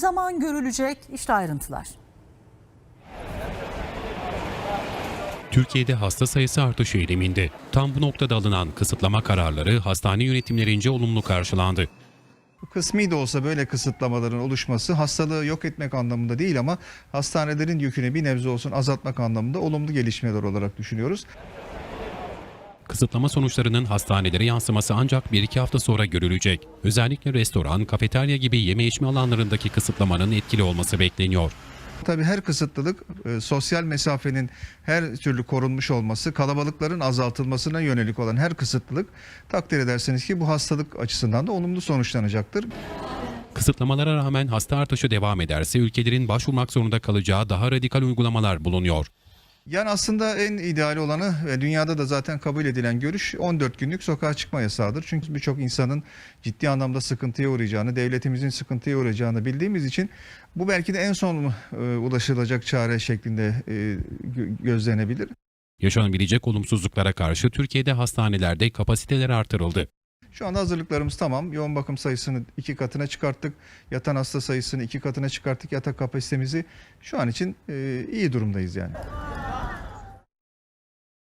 Zaman görülecek işte ayrıntılar. Türkiye'de hasta sayısı artış eğiliminde. Tam bu noktada alınan kısıtlama kararları hastane yönetimlerince olumlu karşılandı. Kısmi de olsa böyle kısıtlamaların oluşması hastalığı yok etmek anlamında değil ama hastanelerin yükünü bir nebze olsun azaltmak anlamında olumlu gelişmeler olarak düşünüyoruz. Kısıtlama sonuçlarının hastanelere yansıması ancak 1-2 hafta sonra görülecek. Özellikle restoran, kafeterya gibi yeme içme alanlarındaki kısıtlamanın etkili olması bekleniyor. Tabii her kısıtlılık e, sosyal mesafenin her türlü korunmuş olması, kalabalıkların azaltılmasına yönelik olan her kısıtlılık takdir ederseniz ki bu hastalık açısından da olumlu sonuçlanacaktır. Kısıtlamalara rağmen hasta artışı devam ederse ülkelerin başvurmak zorunda kalacağı daha radikal uygulamalar bulunuyor. Yani aslında en ideali olanı ve dünyada da zaten kabul edilen görüş 14 günlük sokağa çıkma yasağıdır. Çünkü birçok insanın ciddi anlamda sıkıntıya uğrayacağını, devletimizin sıkıntıya uğrayacağını bildiğimiz için bu belki de en son e, ulaşılacak çare şeklinde e, gö- gözlenebilir. Yaşanabilecek olumsuzluklara karşı Türkiye'de hastanelerde kapasiteler artırıldı. Şu anda hazırlıklarımız tamam. Yoğun bakım sayısını iki katına çıkarttık. Yatan hasta sayısını iki katına çıkarttık. Yatak kapasitemizi şu an için e, iyi durumdayız yani.